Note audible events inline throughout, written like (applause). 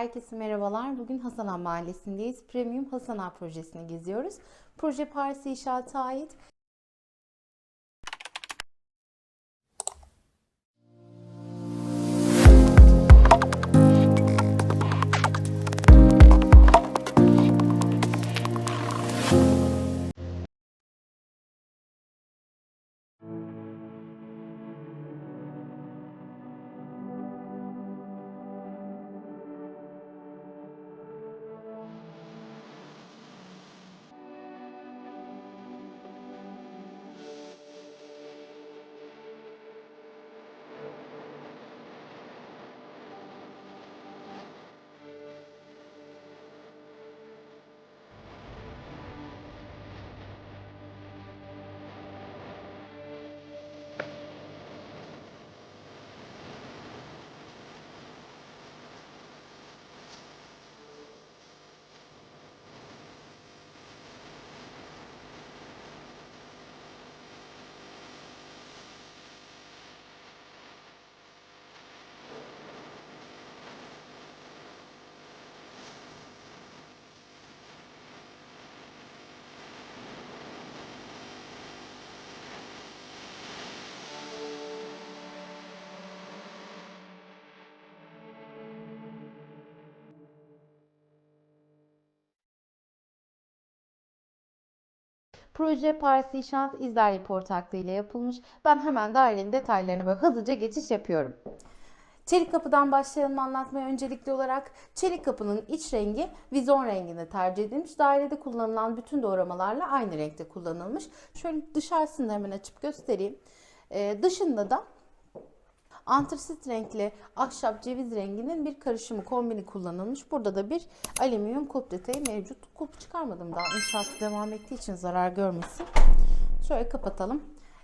Herkese merhabalar. Bugün Hasanağ Mahallesi'ndeyiz. Premium Hasanağ projesini geziyoruz. Proje Paris İnşaat'a ait. Proje Paris İnşaat Yapı ortaklığı ile yapılmış. Ben hemen dairenin detaylarına böyle hızlıca geçiş yapıyorum. Çelik kapıdan başlayalım anlatmaya öncelikli olarak. Çelik kapının iç rengi vizon renginde tercih edilmiş. Dairede kullanılan bütün doğramalarla aynı renkte kullanılmış. Şöyle dışarısını hemen açıp göstereyim. Ee, dışında da antrasit renkli ahşap ceviz renginin bir karışımı kombini kullanılmış. Burada da bir alüminyum kulp detayı mevcut. Kulp çıkarmadım daha inşaat devam ettiği için zarar görmesin. Şöyle kapatalım.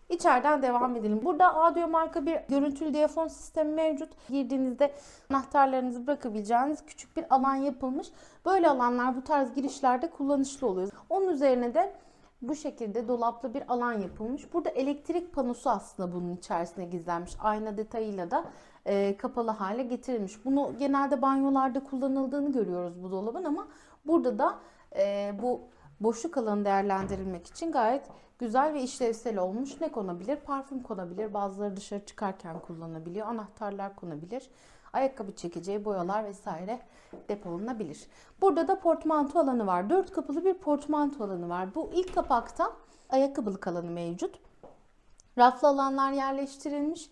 İçeriden devam edelim. Burada audio marka bir görüntülü diyafon sistemi mevcut. Girdiğinizde anahtarlarınızı bırakabileceğiniz küçük bir alan yapılmış. Böyle alanlar bu tarz girişlerde kullanışlı oluyor. Onun üzerine de bu şekilde dolaplı bir alan yapılmış. Burada elektrik panosu aslında bunun içerisine gizlenmiş. Ayna detayıyla da e, kapalı hale getirilmiş. Bunu genelde banyolarda kullanıldığını görüyoruz bu dolabın ama burada da e, bu boşluk alanı değerlendirilmek için gayet güzel ve işlevsel olmuş. Ne konabilir? Parfüm konabilir. Bazıları dışarı çıkarken kullanabiliyor. Anahtarlar konabilir. Ayakkabı çekeceği, boyalar vesaire depolanabilir. Burada da portmanto alanı var. Dört kapılı bir portmanto alanı var. Bu ilk kapakta ayakkabılık alanı mevcut. Raflı alanlar yerleştirilmiş.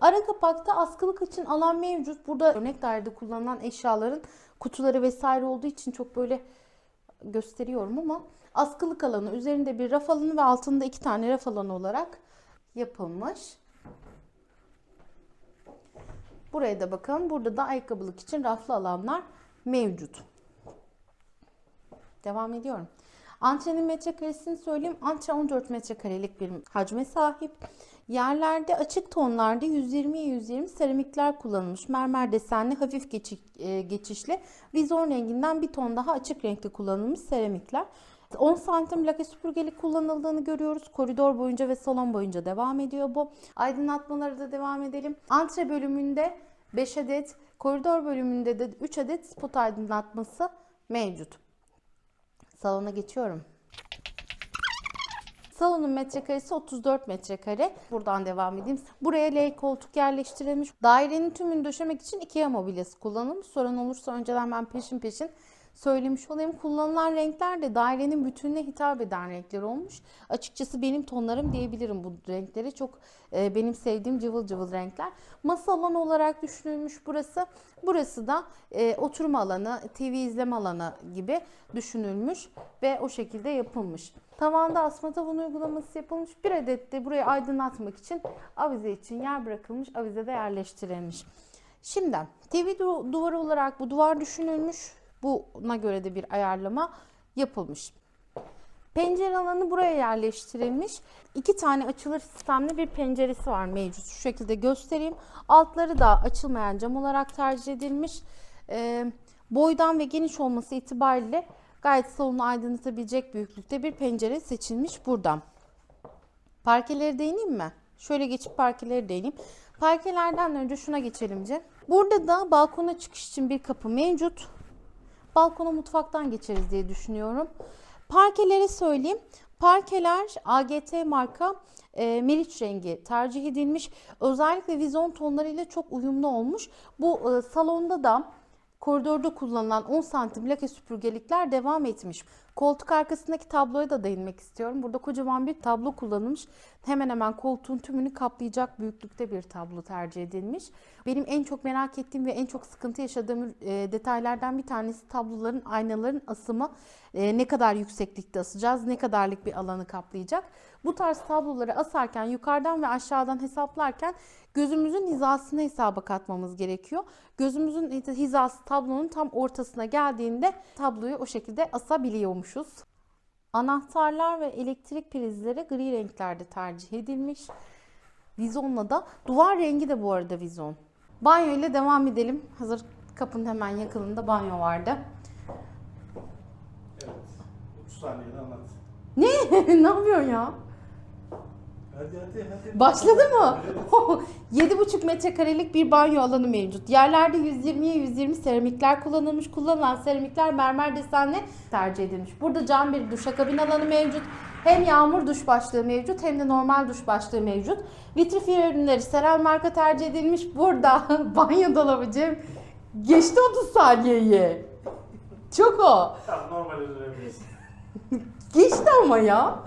Ara kapakta askılık için alan mevcut. Burada örnek dairede kullanılan eşyaların kutuları vesaire olduğu için çok böyle gösteriyorum ama askılık alanı üzerinde bir raf alanı ve altında iki tane raf alanı olarak yapılmış. Buraya da bakın. Burada da ayakkabılık için raflı alanlar mevcut. Devam ediyorum. Antrenin metrekaresini söyleyeyim. Antre 14 metrekarelik bir hacme sahip. Yerlerde açık tonlarda 120'ye 120 seramikler kullanılmış. Mermer desenli hafif e, geçişli vizon renginden bir ton daha açık renkte kullanılmış seramikler. 10 santim lake süpürgelik kullanıldığını görüyoruz. Koridor boyunca ve salon boyunca devam ediyor bu. Aydınlatmaları da devam edelim. Antre bölümünde 5 adet, koridor bölümünde de 3 adet spot aydınlatması mevcut. Salona geçiyorum. Salonun metrekaresi 34 metrekare. Buradan devam edeyim. Buraya L koltuk yerleştirilmiş. Dairenin tümünü döşemek için IKEA mobilyası kullanılmış. Sorun olursa önceden ben peşin peşin söylemiş olayım. Kullanılan renkler de dairenin bütününe hitap eden renkler olmuş. Açıkçası benim tonlarım diyebilirim bu renkleri. Çok e, benim sevdiğim cıvıl cıvıl renkler. Masa alanı olarak düşünülmüş burası. Burası da e, oturma alanı, TV izleme alanı gibi düşünülmüş ve o şekilde yapılmış. Tavanda asma tavan uygulaması yapılmış. Bir adet de burayı aydınlatmak için avize için yer bırakılmış. Avize de yerleştirilmiş. Şimdi TV du- duvarı olarak bu duvar düşünülmüş. Buna göre de bir ayarlama yapılmış. Pencere alanı buraya yerleştirilmiş. İki tane açılır sistemli bir penceresi var mevcut. Şu şekilde göstereyim. Altları da açılmayan cam olarak tercih edilmiş. Ee, boydan ve geniş olması itibariyle gayet salonu aydınlatabilecek büyüklükte bir pencere seçilmiş buradan. Parkeleri değineyim mi? Şöyle geçip parkeleri değineyim. Parkelerden önce şuna geçelim Cem. Burada da balkona çıkış için bir kapı mevcut. Balkona mutfaktan geçeriz diye düşünüyorum. Parkeleri söyleyeyim. Parkeler AGT marka e, Meriç rengi tercih edilmiş. Özellikle vizon tonlarıyla çok uyumlu olmuş. Bu e, salonda da koridorda kullanılan 10 santim lake süpürgelikler devam etmiş. Koltuk arkasındaki tabloya da değinmek istiyorum. Burada kocaman bir tablo kullanılmış. Hemen hemen koltuğun tümünü kaplayacak büyüklükte bir tablo tercih edilmiş. Benim en çok merak ettiğim ve en çok sıkıntı yaşadığım e, detaylardan bir tanesi tabloların, aynaların asımı. E, ne kadar yükseklikte asacağız, ne kadarlık bir alanı kaplayacak. Bu tarz tabloları asarken yukarıdan ve aşağıdan hesaplarken gözümüzün hizasını hesaba katmamız gerekiyor. Gözümüzün hizası tablonun tam ortasına geldiğinde tabloyu o şekilde asabiliyormuşuz. Anahtarlar ve elektrik prizleri gri renklerde tercih edilmiş. Vizonla da duvar rengi de bu arada vizon. Banyo ile devam edelim. Hazır kapının hemen yakınında banyo vardı. Evet. 30 saniyede anlat. (laughs) ne yapıyorsun ya? Hadi hadi hadi. Başladı mı? (laughs) Evet. 7,5 metrekarelik bir banyo alanı mevcut. Yerlerde 120'ye 120 seramikler kullanılmış. Kullanılan seramikler mermer desenli tercih edilmiş. Burada cam bir duşakabin alanı mevcut. Hem yağmur duş başlığı mevcut hem de normal duş başlığı mevcut. Vitrifiyer ürünleri Seren marka tercih edilmiş. Burada (laughs) banyo dolabı Cem geçti 30 saniyeyi. Çok o. Tamam normal. Geçti ama ya.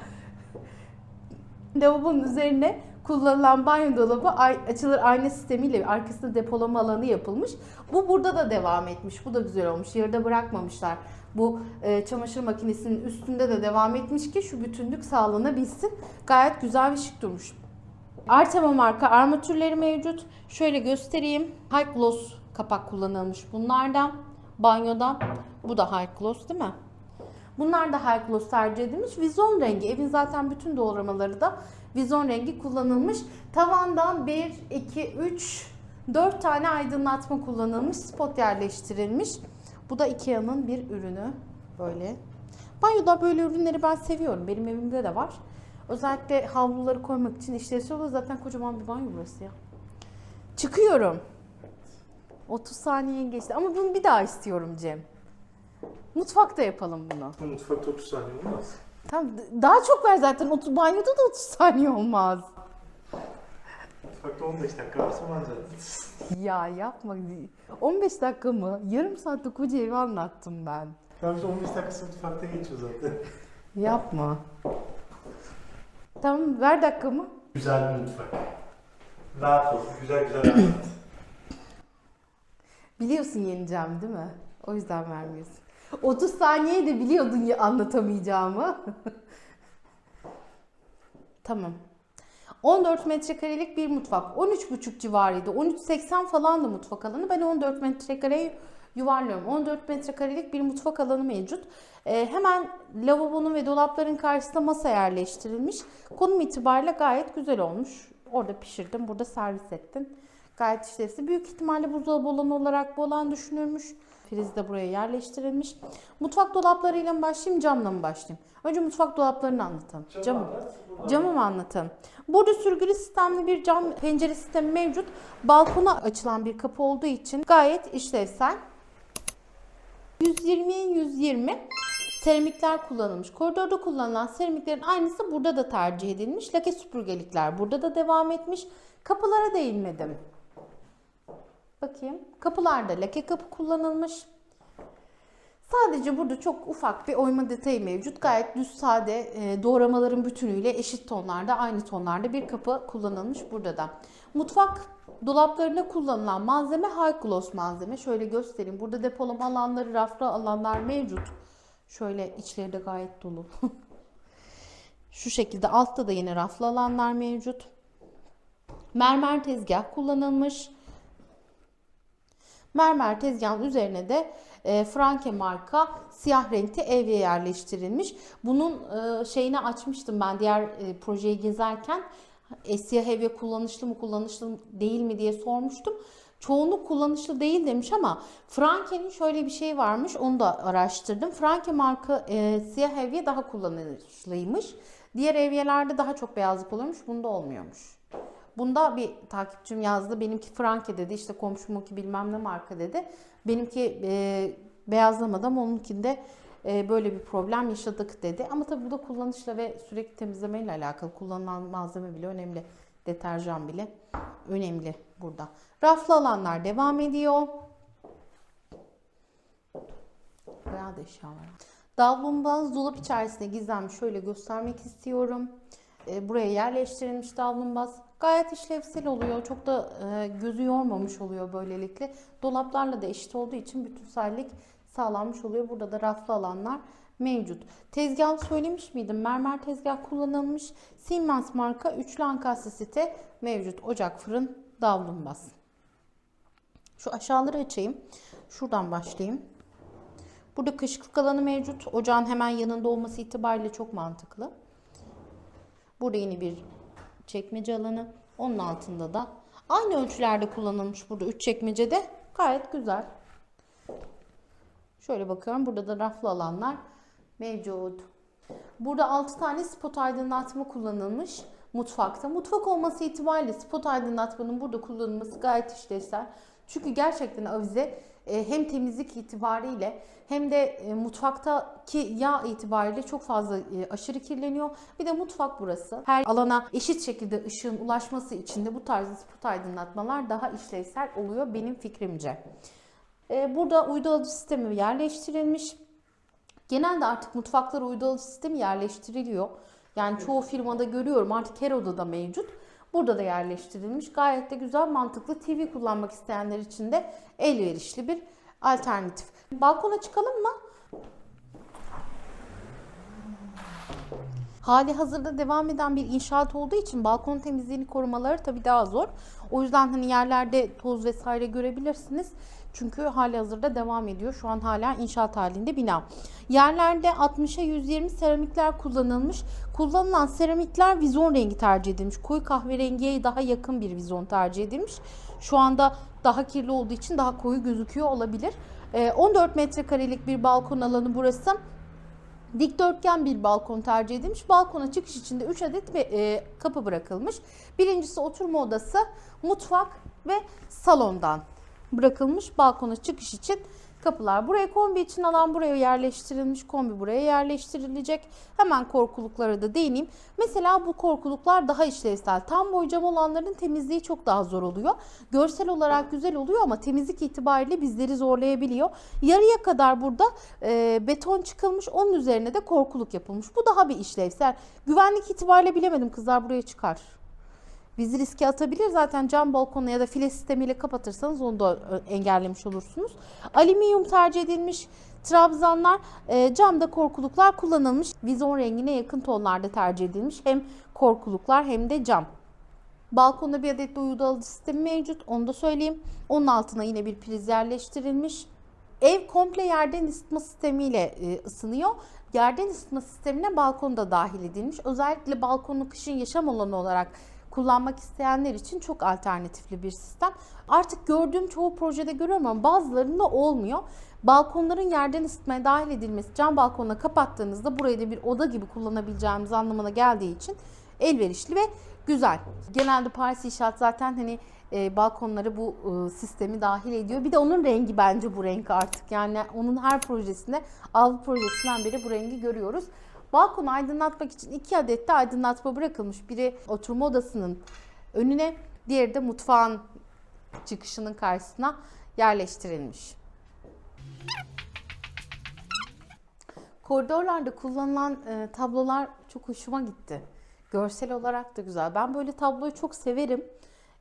Lavabonun üzerine kullanılan banyo dolabı açılır ayna sistemiyle arkasında depolama alanı yapılmış. Bu burada da devam etmiş. Bu da güzel olmuş. Yarıda bırakmamışlar. Bu e, çamaşır makinesinin üstünde de devam etmiş ki şu bütünlük sağlanabilsin. Gayet güzel ve şık durmuş. Artema marka armatürleri mevcut. Şöyle göstereyim. High gloss kapak kullanılmış bunlardan. Banyodan. Bu da high gloss değil mi? Bunlar da high gloss tercih edilmiş. Vizon rengi. Evin zaten bütün doğramaları da vizon rengi kullanılmış. Tavandan 1, 2, 3, 4 tane aydınlatma kullanılmış. Spot yerleştirilmiş. Bu da Ikea'nın bir ürünü. Böyle. Banyoda böyle ürünleri ben seviyorum. Benim evimde de var. Özellikle havluları koymak için işlevsel oluyor. Zaten kocaman bir banyo burası ya. Çıkıyorum. 30 saniye geçti. Ama bunu bir daha istiyorum Cem. Mutfakta yapalım bunu. Mutfakta 30 saniye olmaz. Tamam daha çok ver zaten. 30, banyoda da 30 saniye olmaz. Mutfakta 15 dakika varsa var zaten. Ya yapma. 15 dakika mı? Yarım saatte koca evi anlattım ben. Tamam işte 15 dakikası mutfakta geçiyor zaten. Yapma. Tamam ver dakikamı. Güzel bir mutfak. Rahat ol. Güzel güzel anlat. Biliyorsun yeneceğim değil mi? O yüzden vermiyorsun. 30 saniye de biliyordun ya anlatamayacağımı. (laughs) tamam. 14 metrekarelik bir mutfak. 13,5 civarıydı. 13,80 falandı mutfak alanı. Ben 14 metrekareye yuvarlıyorum. 14 metrekarelik bir mutfak alanı mevcut. Ee, hemen lavabonun ve dolapların karşısında masa yerleştirilmiş. Konum itibariyle gayet güzel olmuş. Orada pişirdim, burada servis ettim. Gayet işlevsel. Büyük ihtimalle buzdolabı alanı olarak bu alan düşünülmüş. Priz de buraya yerleştirilmiş. Mutfak dolaplarıyla mı başlayayım, camla mı başlayayım? Önce mutfak dolaplarını anlatalım. Camı. Camı mı anlatalım? Burada sürgülü sistemli bir cam pencere sistemi mevcut. Balkona açılan bir kapı olduğu için gayet işlevsel. 120'ye 120 seramikler kullanılmış. Koridorda kullanılan seramiklerin aynısı burada da tercih edilmiş. Lake süpürgelikler burada da devam etmiş. Kapılara değinmedim. Bakayım. Kapılarda lake kapı kullanılmış. Sadece burada çok ufak bir oyma detayı mevcut. Gayet düz sade e, doğramaların bütünüyle eşit tonlarda, aynı tonlarda bir kapı kullanılmış burada da. Mutfak dolaplarında kullanılan malzeme high gloss malzeme. Şöyle göstereyim. Burada depolama alanları, raflı alanlar mevcut. Şöyle içleri de gayet dolu. (laughs) Şu şekilde altta da yine raflı alanlar mevcut. Mermer tezgah kullanılmış. Mermer tezgahın üzerine de e, Franke marka siyah renkli evye yerleştirilmiş. Bunun e, şeyini açmıştım ben diğer e, projeyi gezerken. E, siyah evye kullanışlı mı kullanışlı değil mi diye sormuştum. Çoğunluk kullanışlı değil demiş ama Franke'nin şöyle bir şey varmış onu da araştırdım. Franke marka e, siyah evye daha kullanışlıymış. Diğer evyelerde daha çok beyazlık oluyormuş bunda olmuyormuş. Bunda bir takipçim yazdı. Benimki Franke dedi. İşte komşumunki bilmem ne marka dedi. Benimki e, beyazlamadı ama onunkinde e, böyle bir problem yaşadık dedi. Ama tabii bu da kullanışla ve sürekli temizlemeyle alakalı. Kullanılan malzeme bile önemli. Deterjan bile önemli burada. Raflı alanlar devam ediyor. Bayağı da eşya var. Davlumbaz dolap içerisinde gizlenmiş. Şöyle göstermek istiyorum. E, buraya yerleştirilmiş davlumbaz. Gayet işlevsel oluyor. Çok da e, gözü yormamış oluyor böylelikle. Dolaplarla da eşit olduğu için bütünsellik sağlanmış oluyor. Burada da raflı alanlar mevcut. Tezgah söylemiş miydim? Mermer tezgah kullanılmış. Siemens marka üçlü ankastre site mevcut. Ocak, fırın, davlumbaz. Şu aşağıları açayım. Şuradan başlayayım. Burada kışkırtma alanı mevcut. Ocağın hemen yanında olması itibariyle çok mantıklı. Burada yine bir çekmece alanı. Onun altında da aynı ölçülerde kullanılmış burada 3 çekmecede. Gayet güzel. Şöyle bakıyorum. Burada da raflı alanlar mevcut. Burada 6 tane spot aydınlatma kullanılmış mutfakta. Mutfak olması itibariyle spot aydınlatmanın burada kullanılması gayet işlevsel. Çünkü gerçekten avize e, hem temizlik itibariyle hem de e, mutfaktaki yağ itibariyle çok fazla e, aşırı kirleniyor. Bir de mutfak burası. Her alana eşit şekilde ışığın ulaşması için de bu tarzda spot aydınlatmalar daha işlevsel oluyor benim fikrimce. Burada uydu alıcı sistemi yerleştirilmiş. Genelde artık mutfaklara uydu alıcı sistemi yerleştiriliyor. Yani çoğu firmada görüyorum artık her odada mevcut. Burada da yerleştirilmiş. Gayet de güzel, mantıklı. TV kullanmak isteyenler için de elverişli bir alternatif. Balkona çıkalım mı? Hali hazırda devam eden bir inşaat olduğu için balkon temizliğini korumaları tabii daha zor. O yüzden hani yerlerde toz vesaire görebilirsiniz. Çünkü hali hazırda devam ediyor. Şu an hala inşaat halinde bina. Yerlerde 60'a 120 seramikler kullanılmış. Kullanılan seramikler vizon rengi tercih edilmiş. Koyu kahverengiye daha yakın bir vizon tercih edilmiş. Şu anda daha kirli olduğu için daha koyu gözüküyor olabilir. Ee, 14 metrekarelik bir balkon alanı burası. Dikdörtgen bir balkon tercih edilmiş. Balkona çıkış için de 3 adet e, kapı bırakılmış. Birincisi oturma odası, mutfak ve salondan bırakılmış balkona çıkış için kapılar. Buraya kombi için alan buraya yerleştirilmiş. Kombi buraya yerleştirilecek. Hemen korkuluklara da değineyim. Mesela bu korkuluklar daha işlevsel. Tam boy cam olanların temizliği çok daha zor oluyor. Görsel olarak güzel oluyor ama temizlik itibariyle bizleri zorlayabiliyor. Yarıya kadar burada e, beton çıkılmış. Onun üzerine de korkuluk yapılmış. Bu daha bir işlevsel. Güvenlik itibariyle bilemedim kızlar buraya çıkar. Bizi riske atabilir. Zaten cam balkonu ya da file sistemiyle kapatırsanız onu da e, engellemiş olursunuz. Alüminyum tercih edilmiş. Trabzanlar, e, camda korkuluklar kullanılmış. Vizon rengine yakın tonlarda tercih edilmiş. Hem korkuluklar hem de cam. Balkonda bir adet de uydu alıcı sistemi mevcut. Onu da söyleyeyim. Onun altına yine bir priz yerleştirilmiş. Ev komple yerden ısıtma sistemiyle e, ısınıyor. Yerden ısıtma sistemine balkon da dahil edilmiş. Özellikle balkonu kışın yaşam alanı olarak kullanmak isteyenler için çok alternatifli bir sistem. Artık gördüğüm çoğu projede görüyorum ama bazılarında olmuyor. Balkonların yerden ısıtmaya dahil edilmesi cam balkonuna kapattığınızda burayı da bir oda gibi kullanabileceğimiz anlamına geldiği için elverişli ve güzel. Genelde Paris İnşaat zaten hani e, balkonları bu e, sistemi dahil ediyor. Bir de onun rengi bence bu renk artık. Yani onun her projesinde Avrupa projesinden beri bu rengi görüyoruz. Balkonu aydınlatmak için iki adet de aydınlatma bırakılmış. Biri oturma odasının önüne, diğeri de mutfağın çıkışının karşısına yerleştirilmiş. Koridorlarda kullanılan e, tablolar çok hoşuma gitti. Görsel olarak da güzel. Ben böyle tabloyu çok severim.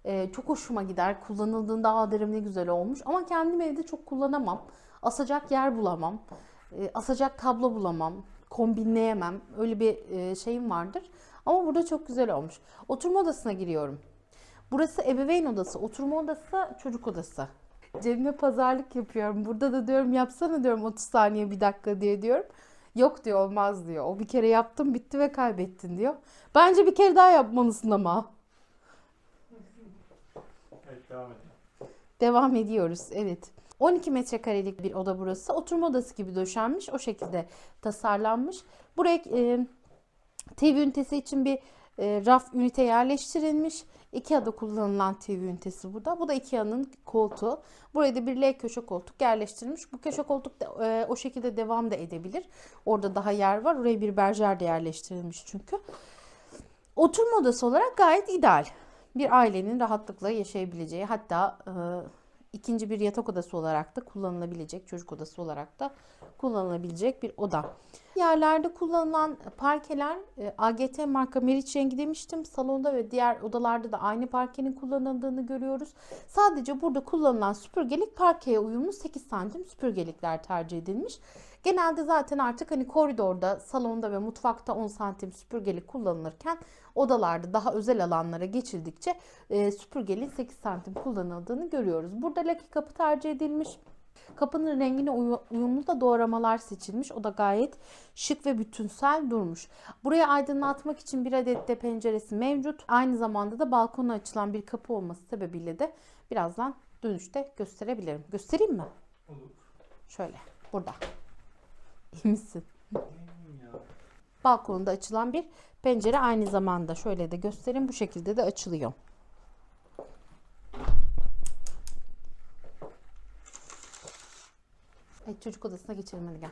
E, çok hoşuma gider. Kullanıldığında aa derim ne güzel olmuş. Ama kendim evde çok kullanamam. Asacak yer bulamam. E, asacak tablo bulamam. Kombinleyemem. Öyle bir e, şeyim vardır. Ama burada çok güzel olmuş. Oturma odasına giriyorum. Burası ebeveyn odası, oturma odası, çocuk odası. Cebime pazarlık yapıyorum. Burada da diyorum yapsana diyorum 30 saniye bir dakika diye diyorum. Yok diyor olmaz diyor. O bir kere yaptım bitti ve kaybettin diyor. Bence bir kere daha yapmalısın ama. Evet devam edelim. Devam ediyoruz. Evet. 12 metrekarelik bir oda burası. Oturma odası gibi döşenmiş. O şekilde tasarlanmış. Buraya e, TV ünitesi için bir e, raf ünite yerleştirilmiş. Ikea'da kullanılan TV ünitesi burada. Bu da Ikea'nın koltuğu. Buraya da bir L köşe koltuk yerleştirilmiş. Bu köşe koltuk da, e, o şekilde devam da edebilir. Orada daha yer var. Oraya bir berjer de yerleştirilmiş çünkü. Oturma odası olarak gayet ideal. Bir ailenin rahatlıkla yaşayabileceği hatta e, ikinci bir yatak odası olarak da kullanılabilecek, çocuk odası olarak da kullanılabilecek bir oda. Yerlerde kullanılan parkeler e, AGT marka Meriç rengi demiştim. Salonda ve diğer odalarda da aynı parkenin kullanıldığını görüyoruz. Sadece burada kullanılan süpürgelik parkeye uyumlu 8 santim süpürgelikler tercih edilmiş. Genelde zaten artık hani koridorda, salonda ve mutfakta 10 santim süpürgelik kullanılırken odalarda daha özel alanlara geçildikçe e, süpürgeliğin 8 santim kullanıldığını görüyoruz. Burada laki kapı tercih edilmiş. Kapının rengine uyu- uyumlu da doğramalar seçilmiş. O da gayet şık ve bütünsel durmuş. Buraya aydınlatmak için bir adet de penceresi mevcut. Aynı zamanda da balkona açılan bir kapı olması sebebiyle de birazdan dönüşte gösterebilirim. Göstereyim mi? Olur. Şöyle burada. İyi misin? Balkonda açılan bir pencere aynı zamanda şöyle de göstereyim bu şekilde de açılıyor. Evet çocuk odasına geçelim hadi gel.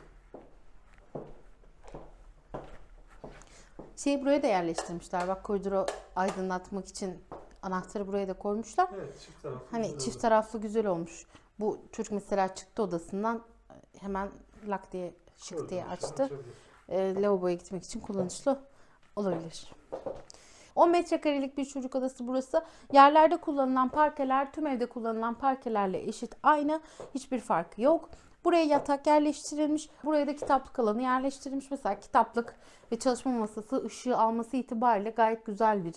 Şeyi buraya da yerleştirmişler. Bak koridoru aydınlatmak için anahtarı buraya da koymuşlar. Evet çift taraflı. Hani güzel çift taraflı güzel olmuş. Bu çocuk mesela çıktı odasından hemen lak diye şık diye açtı açabilir. E, lavaboya gitmek için kullanışlı olabilir. 10 metrekarelik bir çocuk odası burası. Yerlerde kullanılan parkeler tüm evde kullanılan parkelerle eşit aynı. Hiçbir farkı yok. Buraya yatak yerleştirilmiş. Buraya da kitaplık alanı yerleştirilmiş. Mesela kitaplık ve çalışma masası ışığı alması itibariyle gayet güzel bir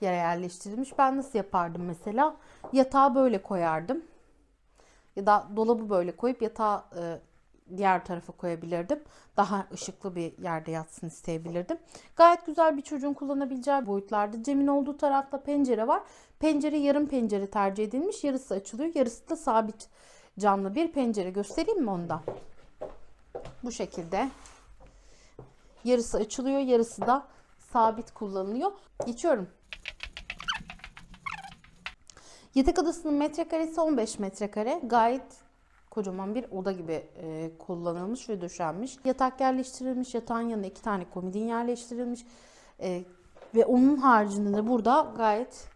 yere yerleştirilmiş. Ben nasıl yapardım mesela? Yatağı böyle koyardım. Ya da dolabı böyle koyup yatağı e, diğer tarafa koyabilirdim. Daha ışıklı bir yerde yatsın isteyebilirdim. Gayet güzel bir çocuğun kullanabileceği boyutlarda. Cem'in olduğu tarafta pencere var. Pencere yarım pencere tercih edilmiş. Yarısı açılıyor. Yarısı da sabit camlı bir pencere. Göstereyim mi onu da? Bu şekilde. Yarısı açılıyor. Yarısı da sabit kullanılıyor. Geçiyorum. Yatak odasının metrekaresi 15 metrekare. Gayet kocaman bir oda gibi e, kullanılmış ve döşenmiş. Yatak yerleştirilmiş. Yatağın yanına iki tane komodin yerleştirilmiş. E, ve onun haricinde de burada gayet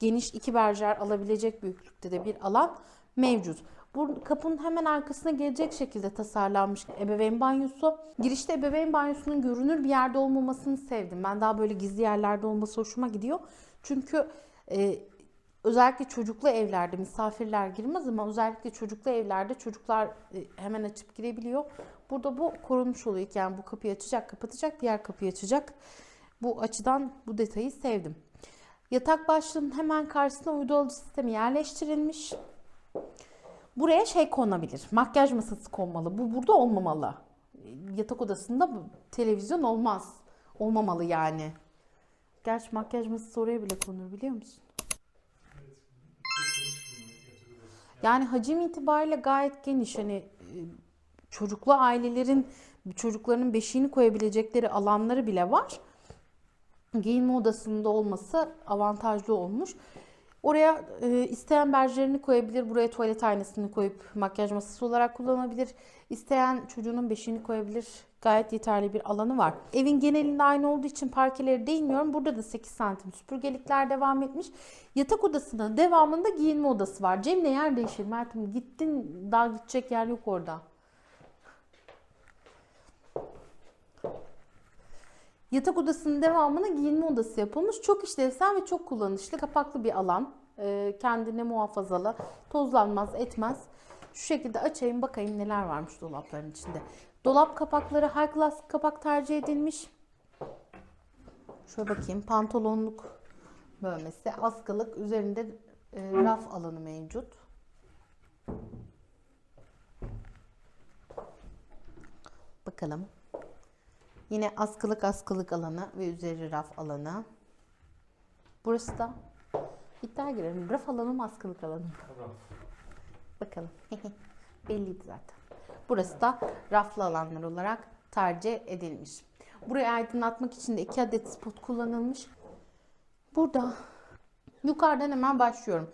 geniş iki berjer alabilecek büyüklükte de bir alan mevcut. Bu kapının hemen arkasına gelecek şekilde tasarlanmış ebeveyn banyosu. Girişte ebeveyn banyosunun görünür bir yerde olmamasını sevdim. Ben daha böyle gizli yerlerde olması hoşuma gidiyor. Çünkü e, özellikle çocuklu evlerde misafirler girmez ama özellikle çocuklu evlerde çocuklar e, hemen açıp girebiliyor. Burada bu korunmuş oluyor. Yani bu kapıyı açacak, kapatacak, diğer kapıyı açacak. Bu açıdan bu detayı sevdim. Yatak başlığının hemen karşısına uydu alıcı sistemi yerleştirilmiş. Buraya şey konabilir. Makyaj masası konmalı. Bu burada olmamalı. Yatak odasında televizyon olmaz. Olmamalı yani. Gerçi makyaj masası oraya bile konur biliyor musun? Yani hacim itibariyle gayet geniş. Hani e, çocuklu ailelerin çocuklarının beşiğini koyabilecekleri alanları bile var. Giyinme odasında olması avantajlı olmuş. Oraya e, isteyen berjerini koyabilir. Buraya tuvalet aynasını koyup makyaj masası olarak kullanabilir. İsteyen çocuğunun beşiğini koyabilir. Gayet yeterli bir alanı var. Evin genelinde aynı olduğu için parkeleri değinmiyorum. Burada da 8 santim süpürgelikler devam etmiş. Yatak odasının devamında giyinme odası var. Cem'le yer değişir. Mert'im gittin daha gidecek yer yok orada. Yatak odasının devamına giyinme odası yapılmış. Çok işlevsel ve çok kullanışlı. Kapaklı bir alan. Ee, kendine muhafazalı. Tozlanmaz, etmez. Şu şekilde açayım bakayım neler varmış dolapların içinde. Dolap kapakları high class kapak tercih edilmiş. Şöyle bakayım pantolonluk bölmesi. Askılık üzerinde e, raf alanı mevcut. Bakalım. Yine askılık askılık alanı ve üzeri raf alanı. Burası da iddia girelim. Raf alanı mı askılık alanı mı? Tamam. Bakalım. (laughs) Belliydi zaten. Burası da raflı alanlar olarak tercih edilmiş. Burayı aydınlatmak için de iki adet spot kullanılmış. Burada Yukarıdan hemen başlıyorum.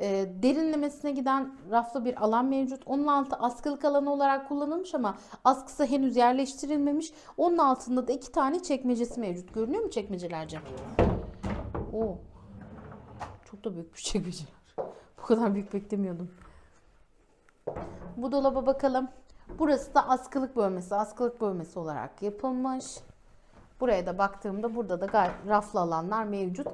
Ee, derinlemesine giden raflı bir alan mevcut. Onun altı askılık alanı olarak kullanılmış ama askısı henüz yerleştirilmemiş. Onun altında da iki tane çekmecesi mevcut. Görünüyor mu çekmecelerce? Oo. Çok da büyükmüş çekmeceler. Bu kadar büyük beklemiyordum. Bu dolaba bakalım. Burası da askılık bölmesi. Askılık bölmesi olarak yapılmış. Buraya da baktığımda burada da raflı alanlar mevcut.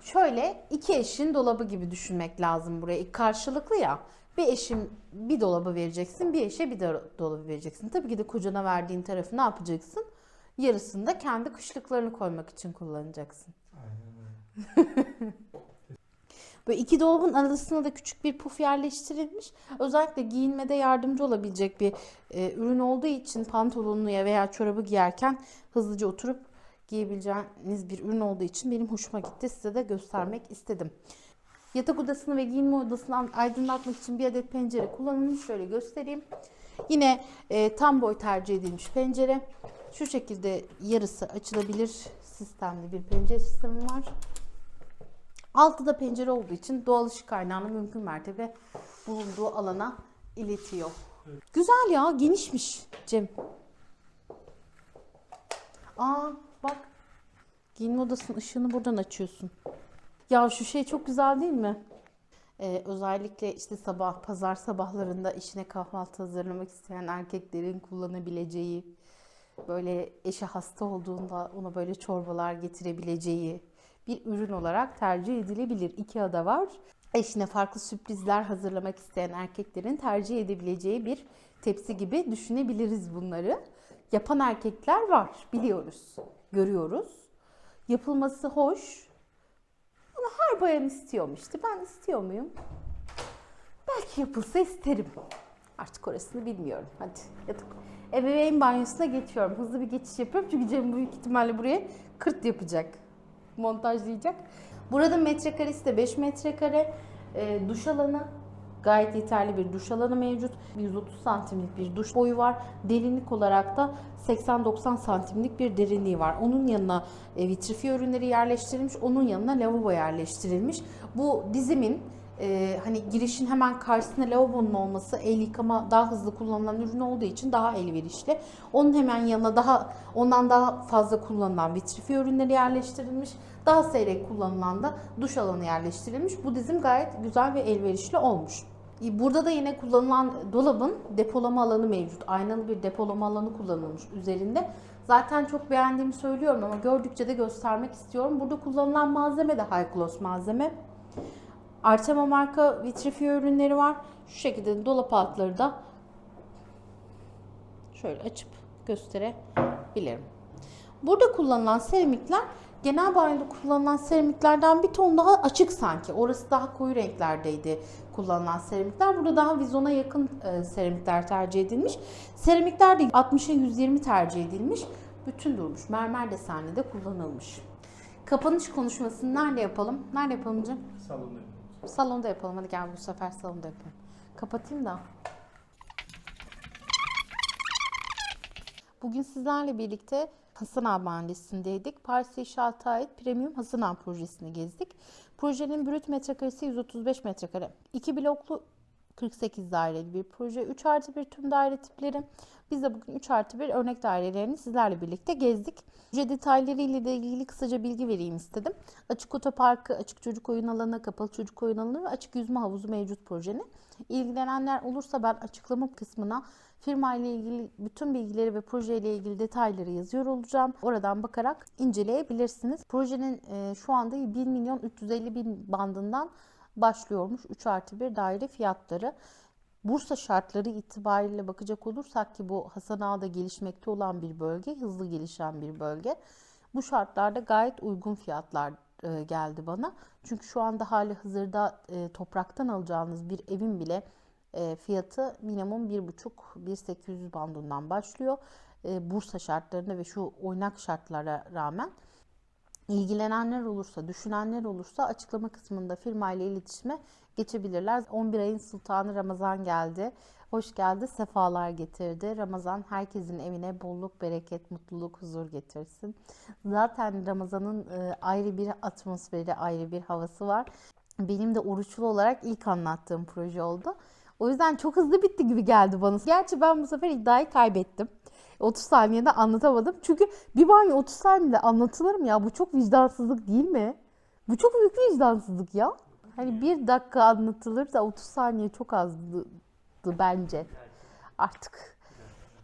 Şöyle iki eşin dolabı gibi düşünmek lazım buraya. Karşılıklı ya. Bir eşin bir dolabı vereceksin, bir eşe bir do- dolabı vereceksin. Tabii ki de kocana verdiğin tarafı ne yapacaksın? Yarısını da kendi kışlıklarını koymak için kullanacaksın. (laughs) Böyle iki dolabın arasına da küçük bir puf yerleştirilmiş. Özellikle giyinmede yardımcı olabilecek bir e, ürün olduğu için pantolonunu ya veya çorabı giyerken hızlıca oturup giyebileceğiniz bir ürün olduğu için benim hoşuma gitti. Size de göstermek istedim. Yatak odasını ve giyinme odasını aydınlatmak için bir adet pencere kullanılmış. Şöyle göstereyim. Yine e, tam boy tercih edilmiş pencere. Şu şekilde yarısı açılabilir sistemli bir pencere sistemi var. Altı da pencere olduğu için doğal ışık kaynağını mümkün mertebe bulunduğu alana iletiyor. Güzel ya, genişmiş Cem. Aa bak. Giyinme odasının ışığını buradan açıyorsun. Ya şu şey çok güzel değil mi? Ee, özellikle işte sabah, pazar sabahlarında işine kahvaltı hazırlamak isteyen erkeklerin kullanabileceği, böyle eşi hasta olduğunda ona böyle çorbalar getirebileceği bir ürün olarak tercih edilebilir. Ikea'da var. Eşine farklı sürprizler hazırlamak isteyen erkeklerin tercih edebileceği bir tepsi gibi düşünebiliriz bunları. Yapan erkekler var, biliyoruz, görüyoruz. Yapılması hoş. Ama her bayan istiyormuş işte. Ben istiyor muyum? Belki yapılsa isterim. Artık orasını bilmiyorum. Hadi yatak. Ebeveyn banyosuna geçiyorum. Hızlı bir geçiş yapıyorum. Çünkü Cem büyük ihtimalle buraya kırt yapacak. Montajlayacak. Burada metrekaresi de 5 metrekare. E, duş alanı gayet yeterli bir duş alanı mevcut. 130 santimlik bir duş boyu var. Derinlik olarak da 80-90 santimlik bir derinliği var. Onun yanına e, vitrifiye ürünleri yerleştirilmiş. Onun yanına lavabo yerleştirilmiş. Bu dizimin e, hani girişin hemen karşısında lavabonun olması el yıkama daha hızlı kullanılan ürün olduğu için daha elverişli. Onun hemen yanına daha ondan daha fazla kullanılan vitrifiye ürünleri yerleştirilmiş. Daha seyrek kullanılan da duş alanı yerleştirilmiş. Bu dizim gayet güzel ve elverişli olmuş. E, Burada da yine kullanılan dolabın depolama alanı mevcut. Aynalı bir depolama alanı kullanılmış üzerinde. Zaten çok beğendiğimi söylüyorum ama gördükçe de göstermek istiyorum. Burada kullanılan malzeme de high gloss malzeme. Artema marka vitrifiye ürünleri var. Şu şekilde dolap altları da şöyle açıp gösterebilirim. Burada kullanılan seramikler genel banyoda kullanılan seramiklerden bir ton daha açık sanki. Orası daha koyu renklerdeydi kullanılan seramikler. Burada daha vizona yakın e, seramikler tercih edilmiş. Seramikler de 60'a 120 tercih edilmiş. Bütün durmuş. Mermer desenli de kullanılmış. Kapanış konuşmasını nerede yapalım? Nerede yapalım Cem? Salonda. Salonda yapalım. Hadi gel bu sefer salonda yapalım. Kapatayım da. Bugün sizlerle birlikte Hasan Ağa Mahallesi'ndeydik. Paris İnşaat'a ait Premium Hasan Ağa projesini gezdik. Projenin brüt metrekaresi 135 metrekare. 2 bloklu 48 daireli bir proje. 3 artı 1 tüm daire tipleri. Biz de bugün 3 artı 1 örnek dairelerini sizlerle birlikte gezdik. Proje detayları ile de ilgili kısaca bilgi vereyim istedim. Açık otoparkı, açık çocuk oyun alanı, kapalı çocuk oyun alanı ve açık yüzme havuzu mevcut projenin. İlgilenenler olursa ben açıklama kısmına firma ile ilgili bütün bilgileri ve proje ile ilgili detayları yazıyor olacağım. Oradan bakarak inceleyebilirsiniz. Projenin e, şu anda 1 milyon 350 bin bandından başlıyormuş 3 artı 1 daire fiyatları. Bursa şartları itibariyle bakacak olursak ki bu Hasan Ağa'da gelişmekte olan bir bölge, hızlı gelişen bir bölge. Bu şartlarda gayet uygun fiyatlar e, geldi bana. Çünkü şu anda hali hazırda e, topraktan alacağınız bir evin bile e, fiyatı minimum 1,5-1,800 bandından başlıyor. Bursa şartlarına ve şu oynak şartlara rağmen ilgilenenler olursa, düşünenler olursa açıklama kısmında firma ile iletişime geçebilirler. 11 ayın sultanı Ramazan geldi. Hoş geldi, sefalar getirdi. Ramazan herkesin evine bolluk, bereket, mutluluk, huzur getirsin. Zaten Ramazan'ın e, ayrı bir atmosferi, ayrı bir havası var. Benim de oruçlu olarak ilk anlattığım proje oldu. O yüzden çok hızlı bitti gibi geldi bana. Gerçi ben bu sefer iddiayı kaybettim. 30 saniyede anlatamadım. Çünkü bir banyo 30 saniyede anlatılır mı ya? Bu çok vicdansızlık değil mi? Bu çok büyük vicdansızlık ya. Hani bir dakika anlatılır da 30 saniye çok azdı bence. Artık.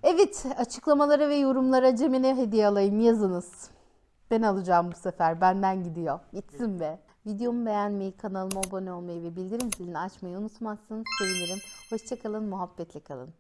Evet açıklamalara ve yorumlara Cem'e hediye alayım yazınız. Ben alacağım bu sefer. Benden gidiyor. Gitsin be. Videomu beğenmeyi, kanalıma abone olmayı ve bildirim zilini açmayı unutmazsanız sevinirim. Hoşçakalın, muhabbetle kalın.